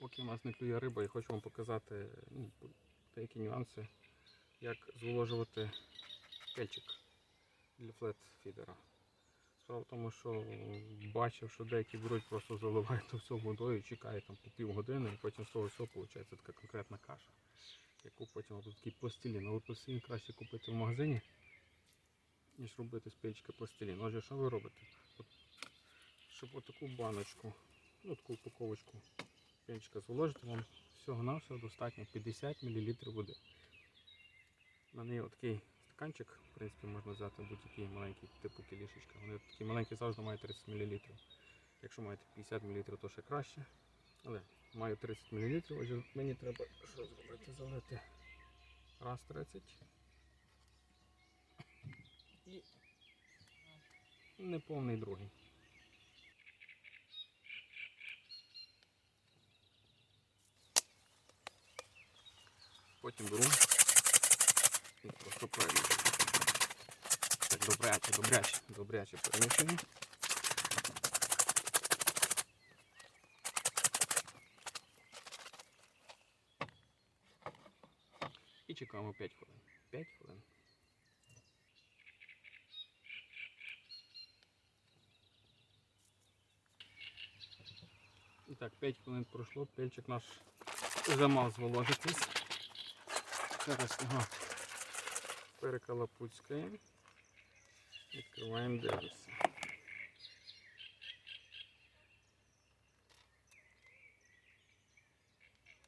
Поки у нас не клює риба, я хочу вам показати ну, деякі нюанси, як зволожувати пельчик для флет-фідера. Справа в тому, що бачив, що деякі беруть, просто заливають все водою, чекають там по півгодини, і потім з того всього виходить така конкретна каша, яку потім тут такий пластилін. Але пластилін краще купити в магазині, ніж робити з пельчика пластилін. Отже, що ви робите? От, щоб отаку баночку, ну таку упаковочку пельчика зволожити, вам всього-навсього достатньо 50 мл води. На неї отакий стаканчик, в принципі, можна взяти будь-який маленький, типу кілішечка. Вони такі маленькі завжди мають 30 мл. Якщо маєте 50 мл, то ще краще. Але маю 30 мл, отже мені треба що зробити? Залити раз 30. І неповний другий. Потім беру і просто правильно. Так, добряче, добряче, добряче перемішую. І чекаємо 5 хвилин. 5 хвилин. І так, 5 хвилин пройшло, пельчик наш вже мав зволожитись. Зараз його перекалапуцькаємо. Відкриваємо, дивимося.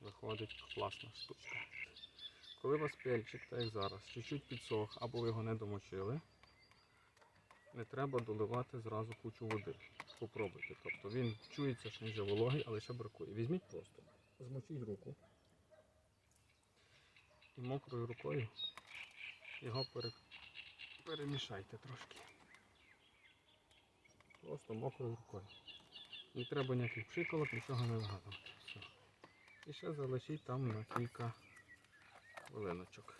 Виходить класна штучка. Коли у вас пельчик, так як зараз, чуть-чуть підсох або ви його не домочили, не треба доливати зразу кучу води. Попробуйте. Тобто він чується, що він вже вологий, але ще бракує. Візьміть просто, змочіть руку і мокрою рукою його пере... перемішайте трошки. Просто мокрою рукою. Не треба ніяких пшиколок, нічого не вигадувати. Все. І ще залишіть там на кілька хвилиночок.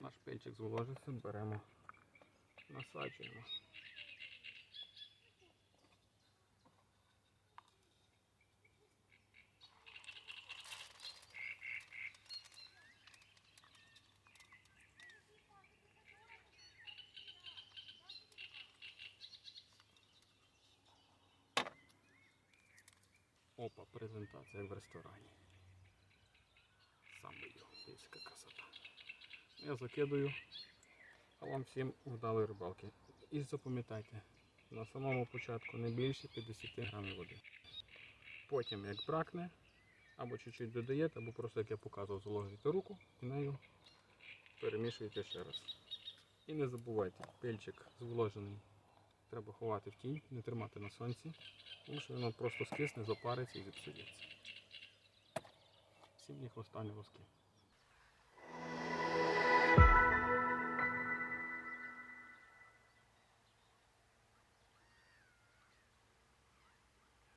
Наш пельчик зволожився, беремо, насаджуємо. Опа, презентація в ресторані. Сам бою, дивіться, яка красота. Я закидую, а вам всім вдалої рибалки. І запам'ятайте, на самому початку не більше 50 грамів води. Потім, як бракне, або чуть-чуть додаєте, або просто, як я показував, заложуєте руку і нею перемішуєте ще раз. І не забувайте, пельчик зволожений треба ховати в тінь, не тримати на сонці, тому що воно просто скисне, запариться і зіпсується. Всім їх хвоста, ні воски.